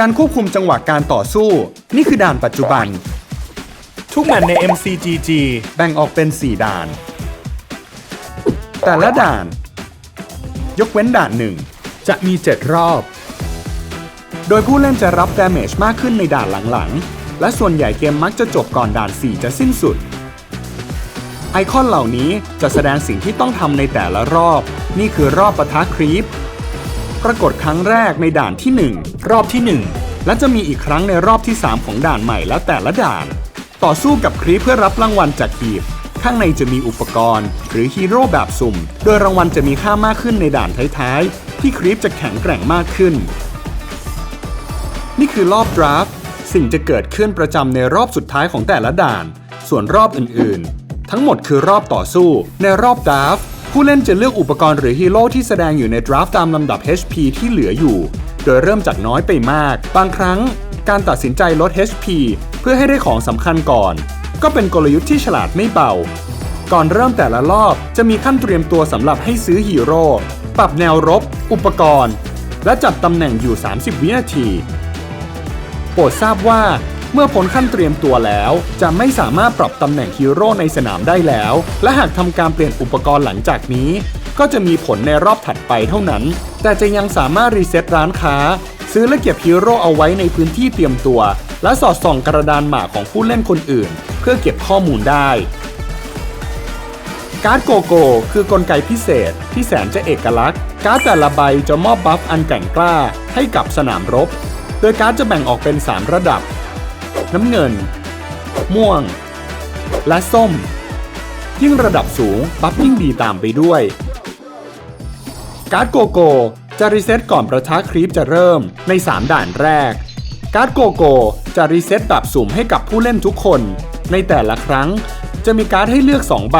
การควบคุมจังหวะการต่อสู้ นี่คือด่านปัจจุบัน ทุกด่านใน MCGG แบ่งออกเป็น 4 ด่าน แต่ละด่าน ยกเว้นด่านหนึ่ง จะมี 7 รอบ โดยผู้เล่นจะรับดาเมจมากขึ้นในด่านหลังๆ และส่วนใหญ่เกมมักจะจบก่อนด่าน 4 จะสิ้นสุด ไอคอนเหล่านี้จะแสดงสิ่งที่ต้องทำในแต่ละรอบ นี่คือรอบปะทะครีป ปรากฏครั้งแรกในด่านที่รอบที่ 1 และจะมีอีกครั้งในรอบที่ 3 ของด่านใหม่แล้วแต่ละด่าน ต่อสู้กับครีปเพื่อรับรางวัลจากหีบ ข้างในจะมีอุปกรณ์ หรือฮีโร่แบบสุ่ม โดยรางวัลจะมีค่ามากขึ้นในด่านท้ายๆ ที่ครีปจะแข็งแกร่งมากขึ้น นี่คือรอบดราฟต์สิ่งจะเกิดขึ้นประจำในรอบสุดท้ายของแต่ละด่าน ส่วนรอบอื่นๆ ทั้งหมดคือรอบต่อสู้ ในรอบดราฟต์ ผู้เล่นจะเลือกอุปกรณ์หรือฮีโร่ที่แสดงอยู่ในดราฟต์ตามลำดับ HP ที่เหลืออยู่ โดยเริ่มจากน้อยไปมาก บางครั้ง การตัดสินใจลด HP เพื่อให้ได้ของสำคัญก่อน ก็เป็นกลยุทธ์ที่ฉลาดไม่เบา ก่อนเริ่มแต่ละรอบจะมีขั้นเตรียมตัวสำหรับให้ซื้อฮีโร่ ปรับแนวรบ อุปกรณ์ และจัดตำแหน่งอยู่ 30 วินาที โปรดทราบว่า เมื่อพ้นขั้นเตรียมตัวแล้ว จะไม่สามารถปรับตำแหน่งฮีโร่ในสนามได้แล้ว และหากทำการเปลี่ยนอุปกรณ์หลังจากนี้ ก็จะมีผลในรอบถัดไปเท่านั้น แต่จะยังสามารถรีเซ็ตร้านค้า ซื้อและเก็บฮีโร่เอาไว้ในพื้นที่เตรียมตัว และสอดส่องกระดานหมากของผู้เล่นคนอื่น เพื่อเก็บข้อมูลได้การ์ดโกโก้คือกลไกพิเศษที่แสนจะเอกลักษณ์ การ์ดแต่ละใบจะมอบบัฟอันแกร่งกล้าให้กับสนามรบ โดยการ์ดจะแบ่งออกเป็น 3 ระดับ น้ำเงิน ม่วง และส้ม ยิ่งระดับสูงบัฟยิ่งดีตามไปด้วย การ์ดโกโก้จะรีเซ็ตก่อนประทะครีปจะเริ่มใน 3 ด่านแรก การ์ดโกโก้จะรีเซ็ตแบบสุ่มให้กับผู้เล่นทุกคน ในแต่ละครั้งจะมีการ์ดให้เลือก 2 ใบ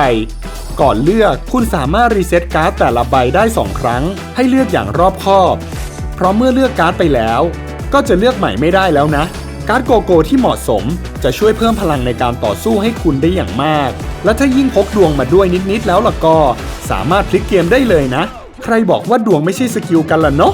ก่อนเลือกคุณสามารถรีเซ็ตการ์ดแต่ละใบได้ 2 ครั้ง ให้เลือกอย่างรอบคอบ เพราะเมื่อเลือกการ์ดไปแล้ว ก็จะเลือกใหม่ไม่ได้แล้วนะ การ์ดโกโก้ที่เหมาะสม จะช่วยเพิ่มพลังในการต่อสู้ให้คุณได้อย่างมาก และถ้ายิ่งพกดวงมาด้วยนิด ๆ แล้วล่ะก็ สามารถพลิกเกมได้เลยนะ ใครบอกว่าดวงไม่ใช่สกิลกันล่ะเนาะ